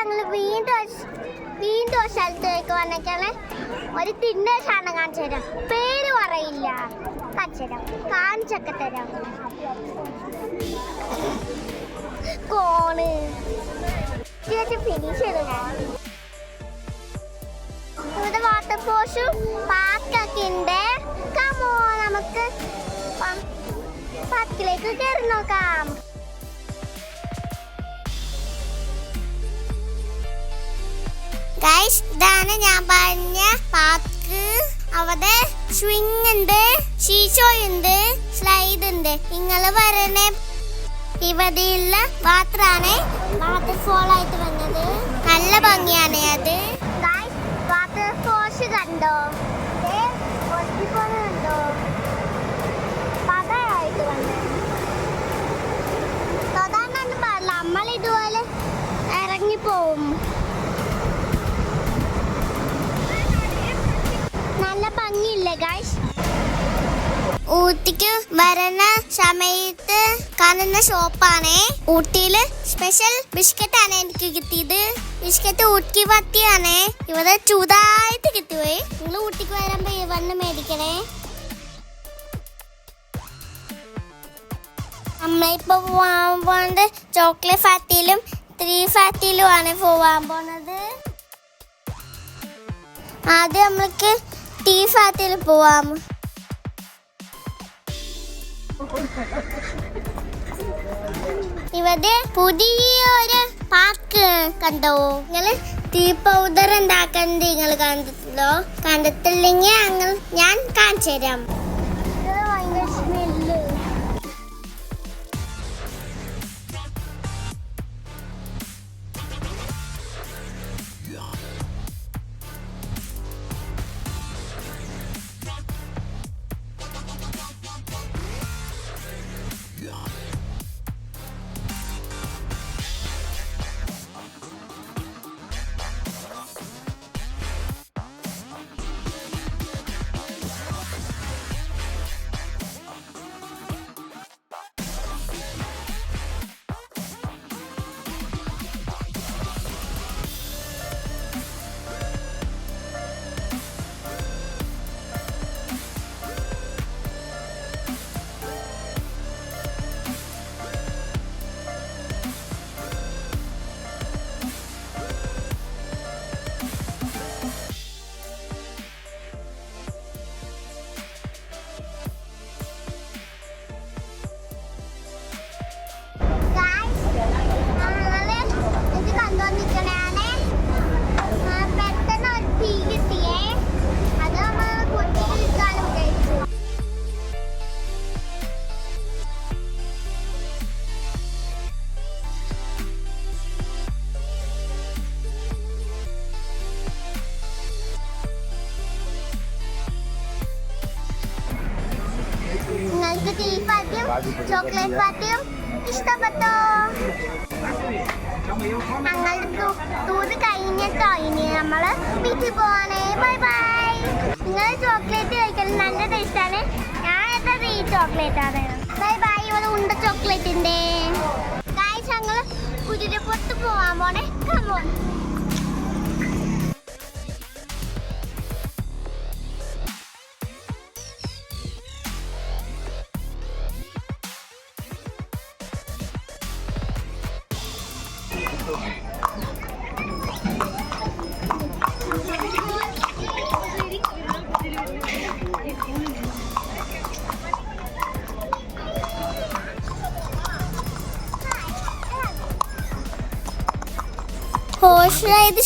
ഞങ്ങൾ വീണ്ടും വീണ്ടും ഒരു സ്ഥലത്തേക്ക് വന്നേക്കാണ്. ഒരു തിന്നേഷാണ് കാണിച്ചു തരാം. പേര് പറയില്ല. കാണിച്ചു തരാം. കാണിച്ചൊക്കെ തരാം. കോണ്. ഫിനിഷ് ചെയ്തു ഇവിടെ വാട്ടർ പോഷും പാർക്കൊക്കെ ഉണ്ട്. കമോ നമുക്ക് പാർക്കിലേക്ക് കയറി നോക്കാം. ഗൈസ് ഇതാണ് ഞാൻ പറഞ്ഞ പാർക്ക് അവിടെ സ്വിങ് ഉണ്ട് ഷീഷോ ഉണ്ട് സ്ലൈഡ് ഉണ്ട്. നിങ്ങൾ വരണേ. ഇവിടെയുള്ള വാട്ടറാണ് വാട്ടർഫോൾ ആയിട്ട് വന്നത്. നല്ല ഭംഗിയാണ് അത്. വാട്ടർഫോൾസ് കണ്ടോ? ഊട്ടിക്ക് വരുന്ന സമയത്ത് കാണുന്ന ഷോപ്പാണ്. ഊട്ടിയിൽ സ്പെഷ്യൽ ബിസ്ക്കറ്റ് ആണ് എനിക്ക് കിട്ടിയത്. ബിസ്ക്കറ്റ് ഊട്ടി പത്തിയാണ് ഇവിടെ ചൂടായിട്ട് കിട്ടിപ്പോയി നിങ്ങൾ ഊട്ടിക്ക് വരുമ്പോ വണ്ണം മേടിക്കണേ. നമ്മളിപ്പോ പോവാൻ പോണത് ചോക്ലേറ്റ് ഫാറ്റിയിലും ത്രീ ഫാക്ടറിയിലും ആണ് പോവാൻ പോണത്. ആദ്യം നമ്മൾക്ക് ടീ ഫാറ്റിൽ പോവാം. ഇവിടെ പുതിയൊരു പാർക്ക് കണ്ടോ? നിങ്ങൾ ടീ പൗഡർ ഉണ്ടാക്കുന്നത് നിങ്ങൾ കണ്ടിട്ടുണ്ടോ? കണ്ടിട്ടില്ലെങ്കിൽ ഞാൻ കാണിച്ചു തരാം നിങ്ങൾക്ക് ടീ പാർട്ടിയും ചോക്ലേറ്റ് പാർട്ടിയും ഇഷ്ടപ്പെട്ടോ? ഞങ്ങളുടെ ടൂർ കഴിഞ്ഞിട്ടോ ഇനി നമ്മൾ വീട്ടിൽ പോവാണേ. ബൈ ബൈ നിങ്ങൾ ചോക്ലേറ്റ് കഴിക്കൽ നല്ല ടേസ്റ്റാണ് ഞാൻ എത്ര ഈ ചോക്ലേറ്റ് ആണ്. ബൈ ബൈ ഇവിടെ ഉണ്ട ചോക്ലേറ്റിന്റെ ഗായ്സ് ഞങ്ങൾ കുതിരപ്പുറത്ത് പോവാൻ പോണേ. കമോൺ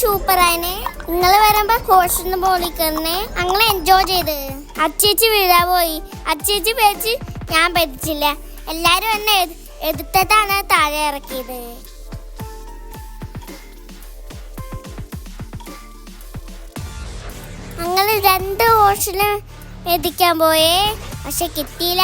സൂപ്പർ ആയിനെ നിങ്ങൾ വരുമ്പോ ഹോസ്റ്റലിന് പോളിക്കന്നെ. ഞങ്ങൾ എൻജോയ് ചെയ്ത്. അച്ചേച്ചി വീഴാ പോയി. അച്ചേച്ചി പേച്ച് ഞാൻ പറ്റിച്ചില്ല എല്ലാരും എന്നെ എടുത്തതാണ് താഴെ ഇറക്കിയത്. രണ്ട് ഹോഴ്സിന് എത്തിക്കാൻ പോയേ. പക്ഷെ കിട്ടിയില്ല.